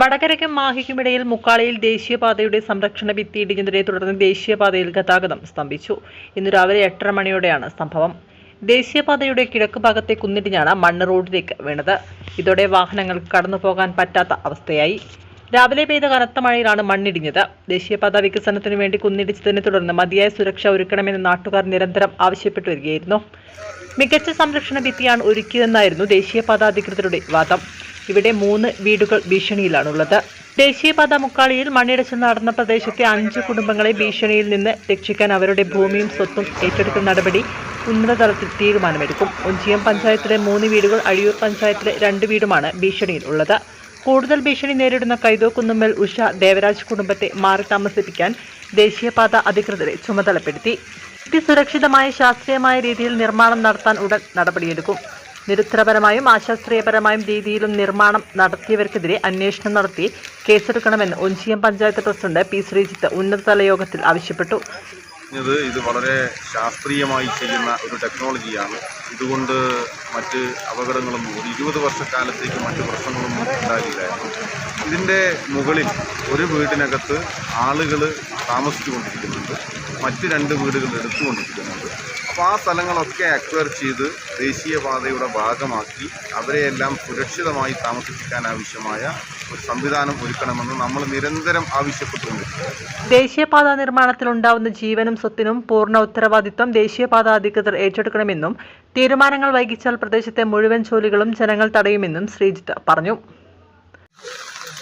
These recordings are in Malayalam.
വടകരയ്ക്കും മാഹിക്കുമിടയിൽ മുക്കാളിയിൽ ദേശീയപാതയുടെ സംരക്ഷണ ഭിത്തി ഇടിഞ്ഞതിനെ തുടർന്ന് ദേശീയപാതയിൽ ഗതാഗതം സ്തംഭിച്ചു. ഇന്ന് രാവിലെ എട്ടര മണിയോടെയാണ് സംഭവം. ദേശീയപാതയുടെ കിഴക്ക് ഭാഗത്തെ കുന്നിടിഞ്ഞാണ് മണ്ണ് റോഡിലേക്ക് വീണത്. ഇതോടെ വാഹനങ്ങൾക്ക് കടന്നുപോകാൻ പറ്റാത്ത അവസ്ഥയായി. രാവിലെ പെയ്ത കനത്ത മഴയിലാണ് മണ്ണിടിഞ്ഞത്. ദേശീയപാത വികസനത്തിനു വേണ്ടി കുന്നിടിച്ചതിനെ തുടർന്ന് മതിയായ സുരക്ഷ ഒരുക്കണമെന്ന് നാട്ടുകാർ നിരന്തരം ആവശ്യപ്പെട്ടു വരികയായിരുന്നു. മികച്ച സംരക്ഷണ ഭിത്തിയാണ് ഒരുക്കിയതെന്നായിരുന്നു ദേശീയപാത അധികൃതരുടെ വാദം. ഇവിടെ മൂന്ന് വീടുകൾ ഭീഷണിയിലാണുള്ളത്. ദേശീയപാത മുക്കാളിയിൽ മണ്ണിടച്ച് നടന്ന പ്രദേശത്തെ അഞ്ച് കുടുംബങ്ങളെ ഭീഷണിയിൽ നിന്ന് രക്ഷിക്കാൻ അവരുടെ ഭൂമിയും സ്വത്തും ഏറ്റെടുത്ത നടപടി ഉന്നതതലത്തിൽ തീരുമാനമെടുക്കും. ഒഞ്ചിയം പഞ്ചായത്തിലെ മൂന്ന് വീടുകൾ അഴിയൂർ പഞ്ചായത്തിലെ രണ്ട് വീടുമാണ് ഭീഷണിയിൽ ഉള്ളത് കൂടുതൽ ഭീഷണി നേരിടുന്ന കൈതോക്കുന്നുമ്മൽ ഉഷ ദേവരാജ് കുടുംബത്തെ മാറി താമസിപ്പിക്കാൻ ദേശീയപാത അധികൃതരെ ചുമതലപ്പെടുത്തി. സുരക്ഷിതമായ ശാസ്ത്രീയമായ രീതിയിൽ നിർമ്മാണം നടത്താൻ ഉടൻ നടപടിയെടുക്കും. നിരുത്തരപരമായും അശാസ്ത്രീയപരമായും രീതിയിലും നിർമ്മാണം നടത്തിയവർക്കെതിരെ അന്വേഷണം നടത്തി കേസെടുക്കണമെന്ന് ഒഞ്ചിയം പഞ്ചായത്ത് പ്രസിഡന്റ് പി ശ്രീജിത്ത് ഉന്നതതല യോഗത്തിൽ ആവശ്യപ്പെട്ടു. ഇത് ഇത് വളരെ ശാസ്ത്രീയമായി ചെയ്യുന്ന ഒരു ടെക്നോളജിയാണ്. ഇതുകൊണ്ട് മറ്റ് അപകടങ്ങളൊന്നും ഒരു ഇരുപത് വർഷക്കാലത്തേക്ക് മറ്റ് പ്രശ്നങ്ങളൊന്നും ഉണ്ടാകില്ലായിരുന്നു ഇതിന്റെ മുകളിൽ ഒരു വീടിനകത്ത് ആളുകൾ താമസിച്ചുകൊണ്ടിരിക്കുന്നുണ്ട്. മറ്റ് രണ്ട് വീടുകൾ എടുത്തുകൊണ്ടിരിക്കുന്നുണ്ട്. അപ്പോൾ ആ സ്ഥലങ്ങളൊക്കെ അക്വയർ ചെയ്ത് ദേശീയപാതയുടെ ഭാഗമാക്കി അവരെയെല്ലാം സുരക്ഷിതമായി താമസിപ്പിക്കാൻ ആവശ്യമായ ഒരു സംവിധാനം ഒരുക്കണമെന്ന് നമ്മൾ നിരന്തരം ആവശ്യപ്പെട്ടുകൊണ്ടിരിക്കുന്നു ദേശീയപാത നിർമ്മാണത്തിൽ ഉണ്ടാവുന്ന ജീവനും സ്വത്തിനും പൂർണ ഉത്തരവാദിത്വം ദേശീയപാത അധികൃതർ ഏറ്റെടുക്കണമെന്നും തീരുമാനങ്ങൾ വൈകിച്ചാൽ പ്രദേശത്തെ മുഴുവൻ ജോലികളും ജനങ്ങൾ തടയുമെന്നും ശ്രീജിത്ത് പറഞ്ഞു.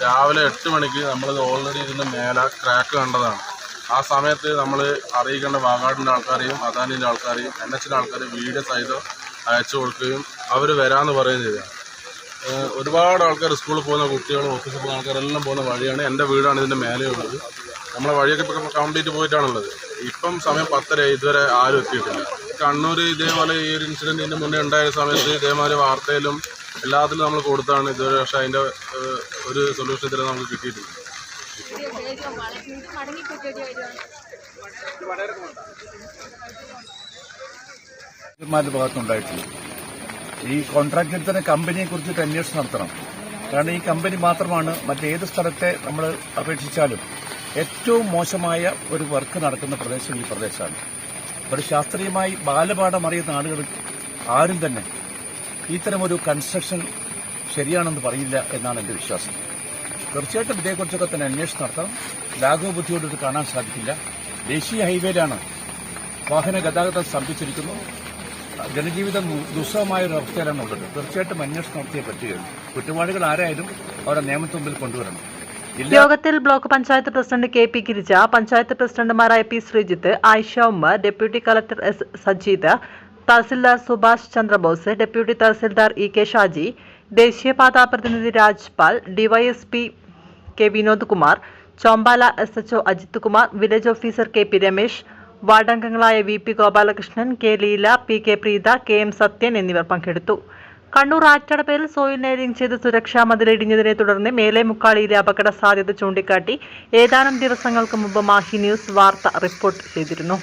രാവിലെ എട്ട് മണിക്ക് നമ്മളിത് ഓൾറെഡി ഇതിന്റെ മേലെ ക്രാക്ക് കണ്ടതാണ്. ആ സമയത്ത് നമ്മൾ അറിയിക്കേണ്ട വാഗാടിന്റെ ആൾക്കാരെയും അദാനിന്റെ ആൾക്കാരെയും എൻ എച്ചിന്റെ ആൾക്കാരെയും വീഡിയോ സഹിതം അയച്ചു കൊടുക്കുകയും അവർ വരാമെന്ന് പറയുകയും ചെയ്തതാണ്. ഒരുപാട് ആൾക്കാർ സ്കൂളിൽ പോകുന്ന കുട്ടികളും ഓഫീസിൽ പോകുന്ന ആൾക്കാരെല്ലാം പോകുന്ന വഴിയാണ് എന്റെ വീടാണ് ഇതിന്റെ മേലെയുള്ളത് നമ്മളെ വഴിയൊക്കെ ഇപ്പോൾ കംപ്ലീറ്റ് പോയിട്ടാണുള്ളത്. ഇപ്പം സമയം പത്തര ഇതുവരെ ആരും എത്തിയിട്ടില്ല. കണ്ണൂർ ഇതേപോലെ ഈ ഒരു ഇൻസിഡന്റ് ഇതിന്റെ മുന്നേ ഉണ്ടായ സമയത്ത് ഇതേമാതിരി വാർത്തയിലും എല്ലാത്തിലും നമ്മൾ കൊടുത്താണ്. ഇതുവരെ പക്ഷേ അതിന്റെ ഒരു സൊല്യൂഷൻ ഇതുവരെ നമുക്ക് കിട്ടിയിട്ടില്ല. മാരുടെ ഭാഗത്തുനിന്നുണ്ടായിട്ടുള്ളൂ ഈ കോൺട്രാക്ട് എടുത്ത കമ്പനിയെ കുറിച്ചിട്ട് അന്വേഷണം നടത്തണം. കാരണം ഈ കമ്പനി മാത്രമാണ് മറ്റേത് സ്ഥലത്തെ നമ്മൾ അപേക്ഷിച്ചാലും ഏറ്റവും മോശമായ ഒരു വർക്ക് നടക്കുന്ന പ്രദേശം ഈ പ്രദേശമാണ്. ഒരു ശാസ്ത്രീയമായി ബാലപാഠം അറിയുന്ന ആളുകൾ ആരും തന്നെ ഇത്തരമൊരു കൺസ്ട്രക്ഷൻ ശരിയാണെന്ന് പറയില്ല എന്നാണ് എന്റെ വിശ്വാസം. തീർച്ചയായിട്ടും ഇതേക്കുറിച്ചൊക്കെ തന്നെ അന്വേഷണം നടത്തണം. ലാഘവ ബുദ്ധിയോട് ഇത് കാണാൻ സാധിക്കില്ല. ദേശീയ ഹൈവേയിലാണ് വാഹന ഗതാഗതം സ്തംഭിച്ചിരിക്കുന്നു ജനജീവിതം ദുസ്സഹമായ ഒരു അവസ്ഥയിലാണ് ഉള്ളത്. തീർച്ചയായിട്ടും അന്വേഷണം നടത്തിയേ പറ്റുകയുള്ളൂ. കുറ്റവാളികൾ ആരായാലും അവരെ നിയമത്തിന് മുമ്പിൽ കൊണ്ടുവരണം യോഗത്തിൽ block panchayat president K P Girija panchayat പ്രസിഡന്റുമാരായ P Sreejith Ayisha Ummer deputy collector S Sajeed tahsildar Subhash Chandrabose deputy tahsildar E K Shaji ദേശീയപാതാ പ്രതിനിധി Rajpal DySP K Vinod Kumar Chombala S HO Ajith Kumar village officer K P Ramesh വാർഡംഗങ്ങളായ V P Gopalakrishnan K Leela P K Preetha K M Sathyan എന്നിവർ പങ്കെടുത്തു. കണ്ണൂർ ആറ്റടപ്പേരിൽ സോയിൽ നെയറിംഗ് ചെയ്ത് സുരക്ഷാ മതിലിടിഞ്ഞതിനെ തുടർന്ന് മേലെ മുക്കാളിയിലെ അപകട സാധ്യത ചൂണ്ടിക്കാട്ടി ഏതാനും ദിവസങ്ങൾക്ക് മുമ്പ് മാഹി ന്യൂസ് വാർത്ത റിപ്പോർട്ട് ചെയ്തിരുന്നു.